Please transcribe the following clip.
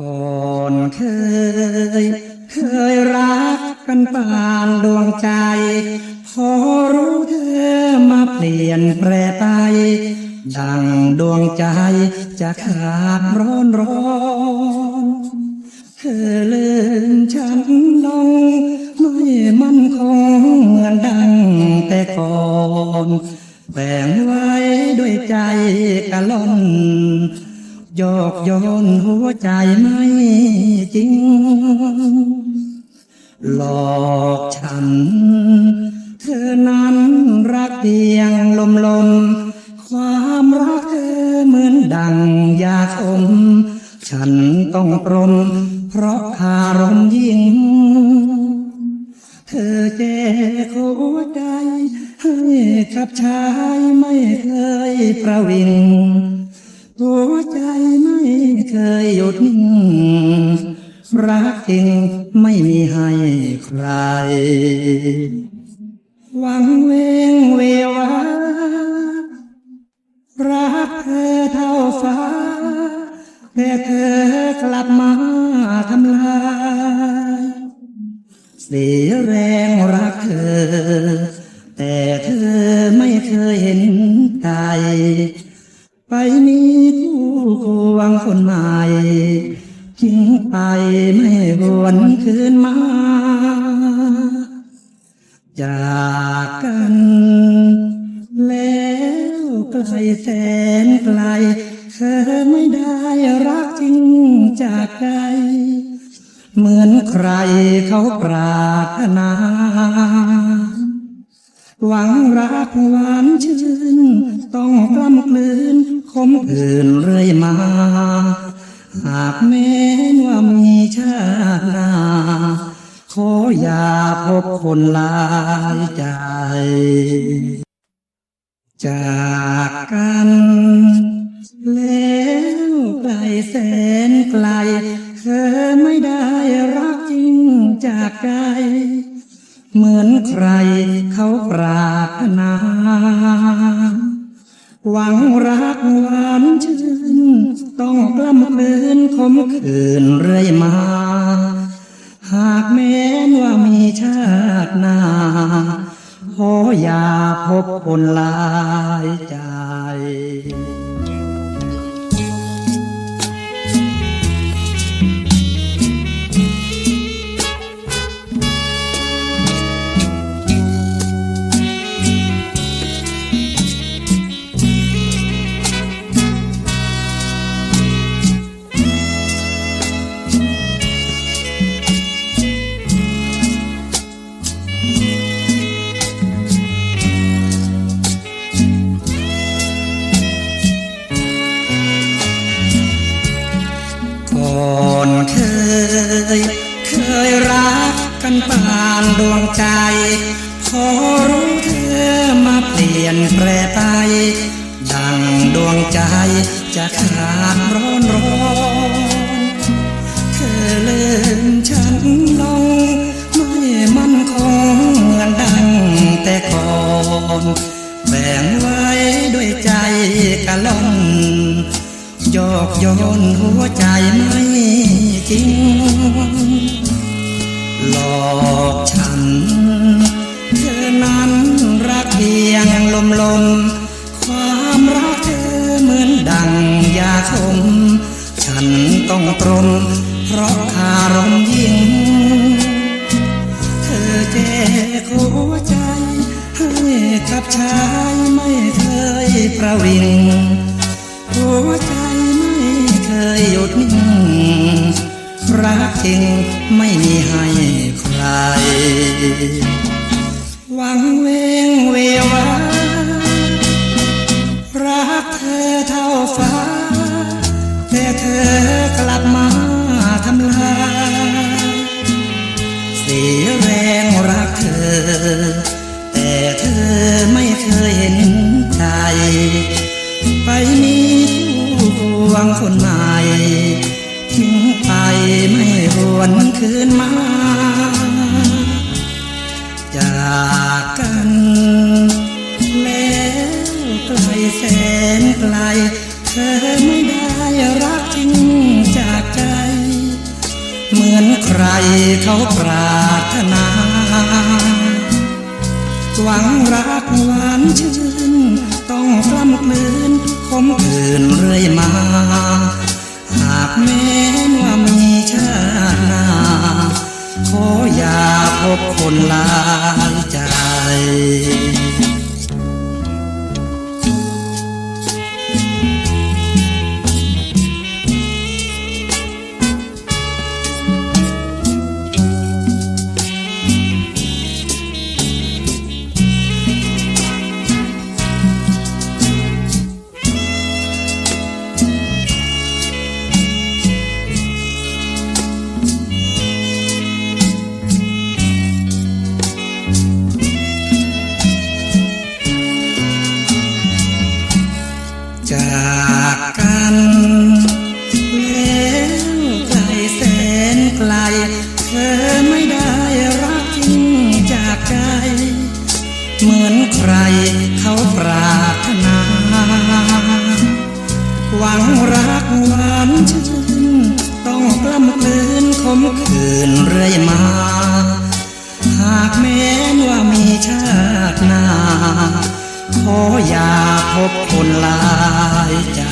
ก่อนเคย เคยรักกันปานดวงใจ พอรู้เธอมาเปลี่ยนแปรไปดังดวงใจจะขาดร้อนร้อนเธอลืมฉันลงไม่มั่นคงเหมือนดังแต่ก่อนแบ่งไว้ด้วยใจกะล่อน โยกโยนหัวใจไม่จริง หลอกฉัน เธอนั้นรักเพียงลมลมความรักเธอเหมือนดังยาคมฉันต้องปรมเพราะคารมยิ่ง เธอแจกหัวใจให้กับชายไม่เคยประวิง หัวใจไม่เคยหยุดนิ่งรักจริงไม่มีให้ใคร หวังเวงเววารักเธอเท่าฟ้า แต่เธอกลับมาทำลายเสียแรง ไปมีคู่ควงคนใหม่ทิ้งไปไม่วนคืนมา จากกันแล้วไกลแสนไกลเธอไม่ได้รักจริงจากใจเหมือนใครเขาปรารถนา หวังรักหวานชื่น ต้องกล้ำกลืนคมคืนเรื่อยมา หากแม้ว่ามีชาติหน้าขออย่าพบคนลายใจ จากกันแล้วไกลแสนไกล เธอไม่ได้รักจริงจากใจ เหมือนใครเขาปรารถนา หวังรักหวานชื่น ต้องกล้ำกลืนคมคืนเรื่อยมา หากแม้นว่ามีชาติหน้าขออย่าพบคนลายใจ ใจพอรู้เธอมาเปลี่ยนแปรไป ดังดวงใจจะขาดร้อนร้อนเธอเลืมฉันลงไม่มั่นคงเหมือนดังแต่ก่อนแบ่งไว้ด้วยใจกะล่อนโยกโยนหัวใจไม่จริง ฉันต้องตรมเพราะคารมยิ่ง เธอแจกหัวใจให้กับชายไม่เคยประวิง หัวใจไม่เคยหยุดนิ่ง รักจริงไม่มีให้ใคร หวังเวงเววารักเธอเท่าฟ้า จากกันแล้วไกลแสนไกล เธอไม่ได้รักจริงจากใจ เหมือนใครเขาปรารถนา หวังรักหวานชื่น ต้องกล้ำกลืนคมคืนเรื่อยมา หากแม้ว่ามีชาติหน้าขออย่าพบคนลา เหมือนใครเขาปรารถนา หวังรักหวานชื่น ต้องกล้ำกลืนคมคืนเรื่อยมา หากแม้นว่ามีชาติหน้า ขออย่าพบคนลายใจ